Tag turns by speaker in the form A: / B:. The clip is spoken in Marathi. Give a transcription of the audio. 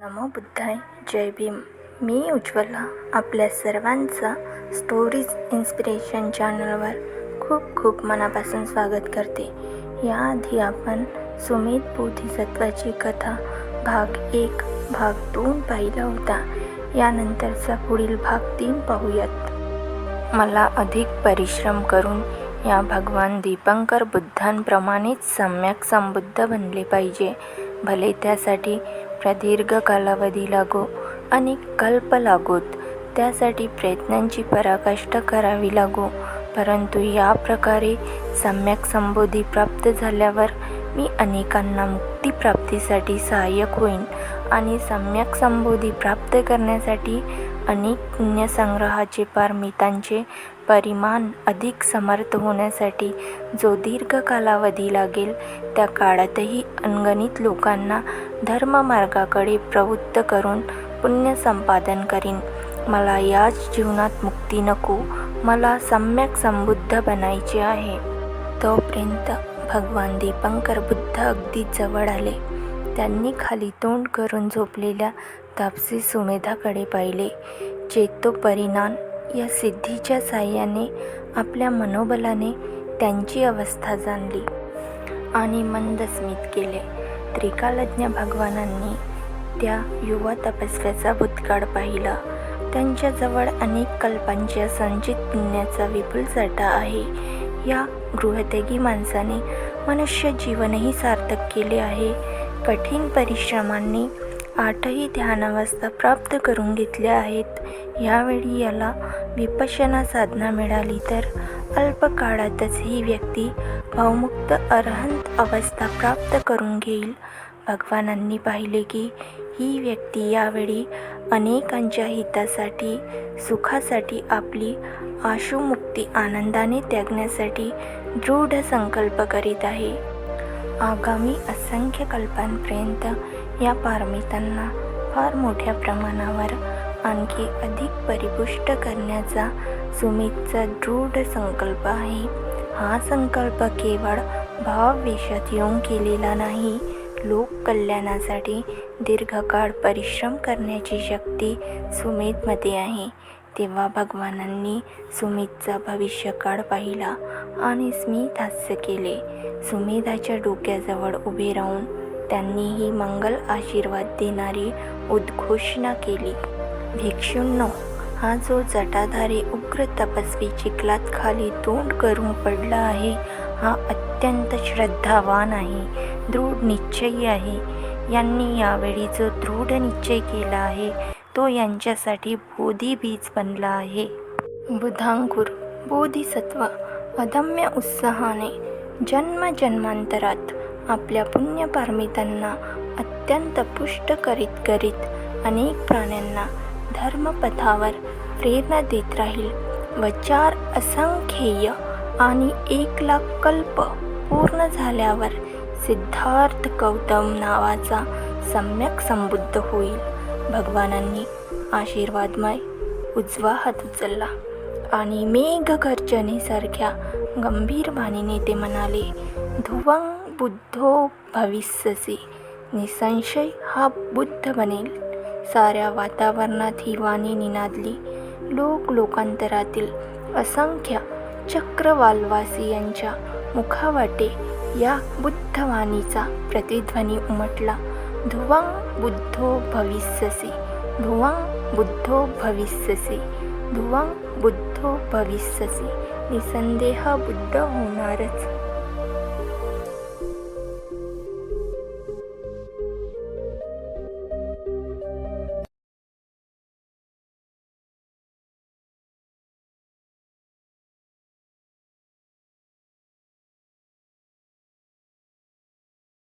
A: नमो बुद्धाय. जय भीम. मी उज्ज्वला. आपल्या सर्वांचा स्टोरीज इन्स्पिरेशन चॅनलवर खूप खूप मनापासून स्वागत करते. याआधी आपण सुमित बोधिसत्वाची कथा भाग एक भाग दोन पाहिला होता. यानंतरचा पुढील भाग तीन पाहूयात. मला अधिक परिश्रम करून या भगवान दीपंकर बुद्धांप्रमाणेच सम्यक संबुद्ध बनले पाहिजे. भले त्यासाठी प्रदीर्घ कालावधी लागो आणि कल्प लागोत. त्यासाठी प्रयत्नांची पराकाष्ठा करावी लागो. परंतु या प्रकारे सम्यक संबोधी प्राप्त झाल्यावर मी अनेकांना मुक्तीप्राप्तीसाठी सहाय्यक होईन आणि सम्यक संबोधी प्राप्त करण्यासाठी अनेक पुण्यसंग्रहाचे पारमितांचे परिमाण अधिक समर्थ होण्यासाठी जो दीर्घ कालावधी लागेल त्या काळातही अनगणित लोकांना धर्ममार्गाकडे प्रवृत्त करून पुण्य संपादन करीन. मला याच जीवनात मुक्ती नको मला सम्यक संबुद्ध बनायचे आहे. तोपर्यंत भगवान दीपंकर बुद्ध अगदी जवळ आले. त्यांनी खाली तोंड करून झोपलेल्या तापसी सुमेधाकडे पाहिले. चेतो परिणाम या सिद्धीच्या साह्याने आपल्या मनोबलाने त्यांची अवस्था जाणली आणि मंद स्मित केले. त्रिकालज्ञ भगवानांनी त्या युवा तपस्व्याचा भूतकाळ पाहिला. त्यांच्याजवळ अनेक कल्पांच्या संचित पुण्याचा विपुल साठा आहे. या गृहत्यागी माणसाने मनुष्य जीवनही सार्थक केले आहे. कठीण परिश्रमांनी आठही ध्यानावस्था प्राप्त करून घेतल्या आहेत. यावेळी याला विपशना साधना मिळाली तर अल्प काळातच ही व्यक्ती भावमुक्त अरहंत अवस्था प्राप्त करून घेईल. भगवानांनी पाहिले की ही व्यक्ती यावेळी अनेकांच्या हितासाठी सुखासाठी आपली आशुमुक्ती आनंदाने त्यागण्यासाठी दृढ संकल्प करीत आहे. आगामी असंख्य कल्पांपर्यंत या पारमितांना फार मोठ्या प्रमाणावर आणखी अधिक परिपुष्ट करण्याचा सुमितचा दृढ संकल्प आहे. हा संकल्प केवळ भाववेशात येऊन केलेला नाही लोक कल्याणासाठी दीर्घकाळ परिश्रम करण्याची शक्ती सुमितमध्ये आहे. तेव्हा भगवानांनी सुमितचा भविष्यकाळ पाहिला आणि स्मित हास्य केले. सुमेधाच्या डोक्याजवळ उभे राहून त्यांनीही मंगल आशीर्वाद देणारी उद्घोषणा केली. भिक्षूंनो हा जो जटाधारी उग्र तपस्वी चिखलात खाली तोंड करून पडला आहे हा अत्यंत श्रद्धावान आहे दृढ निश्चयी आहे. यांनी यावेळी जो दृढ निश्चय केला आहे तो यांच्यासाठी बोधी बीज बनला आहे. बुधांकुर बोधिसत्व अदम्य उत्साहाने जन्मजन्मांतरात आपल्या पुण्यपारमितांना अत्यंत पुष्ट करीत करीत अनेक प्राण्यांना धर्मपथावर प्रेरणा देत राहील व चार असंख्येय आणि एक लाख कल्प पूर्ण झाल्यावर सिद्धार्थ गौतम नावाचा सम्यक संबुद्ध होईल. भगवानांनी आशीर्वादमय उजवा हात उचलला आणि मेघगर्जनेसारख्या गंभीर वाणीने ते म्हणाले धुवं बुद्धो भविष्यसी. निसंशय हा बुद्ध बनेल. साऱ्या वातावरणात ही वाणी निनादली. लोक लोकांतरातील असंख्य चक्रवालवासियांच्या मुखावाटे या बुद्धवाणीचा प्रतिध्वनी उमटला. ध्रुवं बुद्धो भविष्यसि। ध्रुवं बुद्धो भविष्यसि। ध्रुवं बुद्धो भविष्यसि। निसंदेह बुद्ध होणारच।